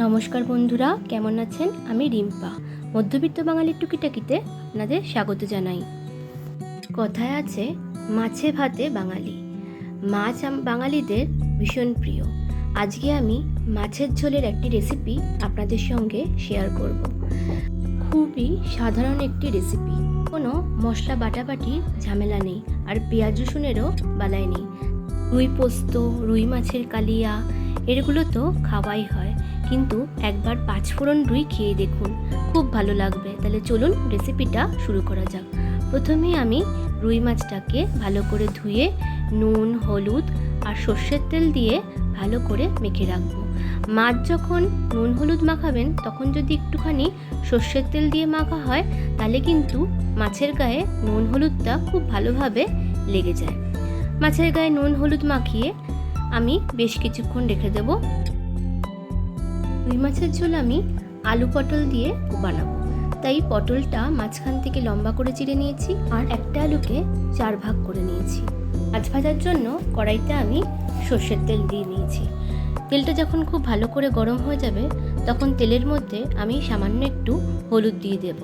নমস্কার বন্ধুরা, কেমন আছেন? আমি রিম্পা, মধ্যবিত্ত বাঙালির টুকিটাকিতে আপনাদের স্বাগত জানাই। কথায় আছে, মাছে ভাতে বাঙালি। মাছ বাঙালিদের ভীষণ প্রিয়। আজকে আমি মাছের ঝোলের একটি রেসিপি আপনাদের সঙ্গে শেয়ার করব। খুবই সাধারণ একটি রেসিপি। কোনো মশলা বাটাবাটি ঝামেলা নেই, আর পেঁয়াজ রসুনেরও বালাই নেই। রুই পোস্ত, রুই মাছের কালিয়া এগুলো তো খাওয়াই হয়। কিন্তু একবার পাঁচফোড়ন রুই খেয়ে দেখুন, খুব ভালো লাগবে। তাহলে চলুন রেসিপিটা শুরু করা যাক। প্রথমে আমি রুই মাছটাকে ভালো করে ধুয়ে, নুন, হলুদ আর সর্ষের তেল দিয়ে ভালো করে মেখে রাখব। মাছ যখন নুন, হলুদ মাখাবেন, তখন যদি একটুখানি সর্ষের তেল দিয়ে মাখা হয়, তাহলে কিন্তু মাছের গায়ে নুন, হলুদটা খুব ভালোভাবে লেগে যায়। মাছের গায়ে নুন, হলুদ মাখিয়ে আমি বেশ কিছুক্ষণ রেখে দেবো। রুই মাছের ঝোল আমি আলু পটল দিয়ে বানাবো। তাই পটলটা মাঝখান থেকে লম্বা করে চিড়ে নিয়েছি আর একটা আলুকে চার ভাগ করে নিয়েছি। মাছ ভাজার জন্য কড়াইতে আমি সর্ষের তেল দিয়ে নিয়েছি। তেলটা যখন খুব ভালো করে গরম হয়ে যাবে, তখন তেলের মধ্যে আমি সামান্য একটু হলুদ দিয়ে দেব।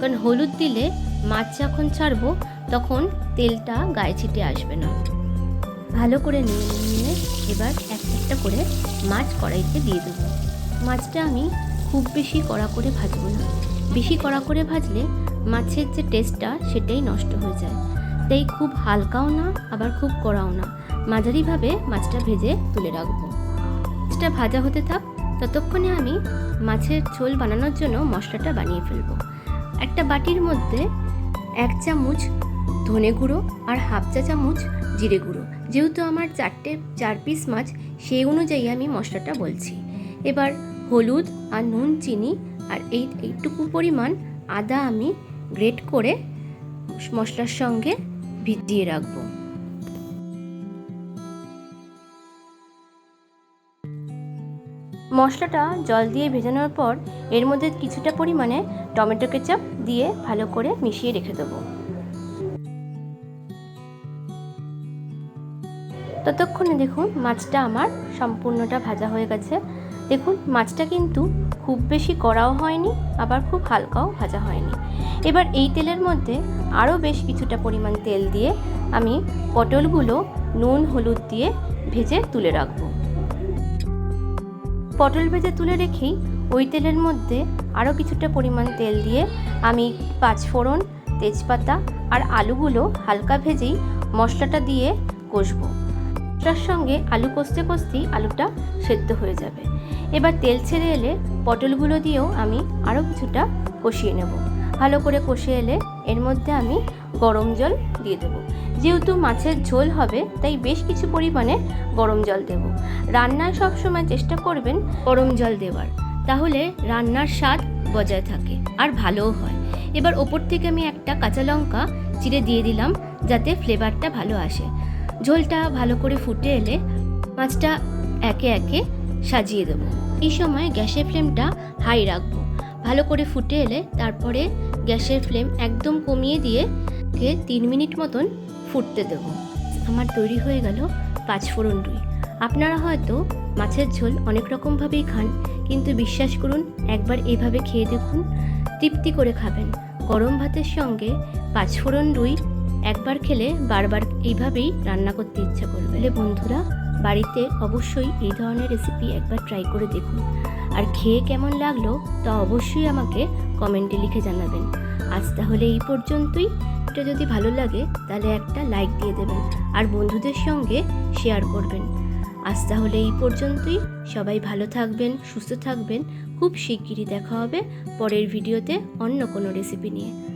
কারণ হলুদ দিলে মাছ যখন ছাড়বো, তখন তেলটা গায়ে ছিটে আসবে না। ভালো করে নিয়ে এবার একটা একটা করে মাছ কড়াইতে দিয়ে দেবো। মাছটা আমি খুব বেশি কড়া করে ভাজবো না। বেশি কড়া করে ভাজলে মাছের যে টেস্টটা সেটাই নষ্ট হয়ে যায়। তাই খুব হালকাও না, আবার খুব কড়াও না। মাঝারিভাবে মাছটা ভেজে তুলে রাখব। মাছটা ভাজা হতে থাক, ততক্ষণে আমি মাছের ঝোল বানানোর জন্য মশলাটা বানিয়ে ফেলব। একটা বাটির মধ্যে এক চামচ ধনে গুঁড়ো আর হাফ চা চামচ জিরে গুঁড়ো। যেহেতু আমার চারটে, চার পিস মাছ, সেই অনুযায়ী আমি মশলাটা বলছি। এবার হলুদ আর নুন, চিনি আর এই, এইটুকু পরিমাণ আদা আমি গ্রেট করে মশলার সঙ্গে ভিজিয়ে রাখব। মশলাটা জল দিয়ে ভেজানোর পর এর মধ্যে কিছুটা পরিমাণে টমেটো কেচাপ দিয়ে ভালো করে মিশিয়ে রেখে দেবো। ততক্ষণে দেখুন মাছটা আমার সম্পূর্ণটা ভাজা হয়ে গেছে। দেখুন, মাছটা কিন্তু খুব বেশি কড়াও হয়নি, আবার খুব হালকাও ভাজা হয়নি। এবার এই তেলের মধ্যে আরও বেশ কিছুটা পরিমাণ তেল দিয়ে আমি পটলগুলো নুন, হলুদ দিয়ে ভেজে তুলে রাখব। পটল ভেজে তুলে রেখেই ওই তেলের মধ্যে আরও কিছুটা পরিমাণ তেল দিয়ে আমি পাঁচফোড়ন, তেজপাতা আর আলুগুলো হালকা ভেজেই মশলাটা দিয়ে কষবো। মশলার সঙ্গে আলু কষতে কষতেই আলুটা সেদ্ধ হয়ে যাবে। এবার তেল ছেড়ে এলে পটলগুলো দিয়েও আমি আরও কিছুটা কষিয়ে নেব। ভালো করে কষে এলে এর মধ্যে আমি গরম জল দিয়ে দেবো। যেহেতু মাছের ঝোল হবে, তাই বেশ কিছু পরিমাণে গরম জল দেব। রান্নায় সবসময় চেষ্টা করবেন গরম জল দেওয়ার। তাহলে রান্নার স্বাদ বজায় থাকে আর ভালোও হয়। এবার ওপর থেকে আমি একটা কাঁচা লঙ্কা চিড়ে দিয়ে দিলাম, যাতে ফ্লেভারটা ভালো আসে। ঝোলটা ভালো করে ফুটে এলে মাছটা একে একে সাজিয়ে দেবো। এই সময় গ্যাসের ফ্লেমটা হাই রাখব। ভালো করে ফুটে এলে তারপরে গ্যাসের ফ্লেম একদম কমিয়ে দিয়ে কে তিন মিনিট মতন ফুটতে দেব। আমার তৈরি হয়ে গেল পাঁচফোড়ন রুই। আপনারা হয়তো মাছের ঝোল অনেক রকমভাবেই খান, কিন্তু বিশ্বাস করুন, একবার এইভাবে খেয়ে দেখুন, তৃপ্তি করে খাবেন। গরম ভাতের সঙ্গে পাঁচফোড়ন রুই একবার খেলে বারবার এইভাবেই রান্না করতে ইচ্ছা করবে। তাহলে বন্ধুরা, বাড়িতে অবশ্যই এই ধরনের রেসিপি একবার ট্রাই করে দেখুন। আর খেয়ে কেমন লাগল তা অবশ্যই আমাকে কমেন্টে লিখে জানাবেন। আজ তাহলে এই পর্যন্তই। এটা যদি ভালো লাগে, তাহলে একটা লাইক দিয়ে দেবেন আর বন্ধুদের সঙ্গে শেয়ার করবেন। আজ তাহলে এই পর্যন্তই। সবাই ভালো থাকবেন, সুস্থ থাকবেন। খুব শিগগিরই দেখা হবে পরের ভিডিওতে অন্য কোনো রেসিপি নিয়ে।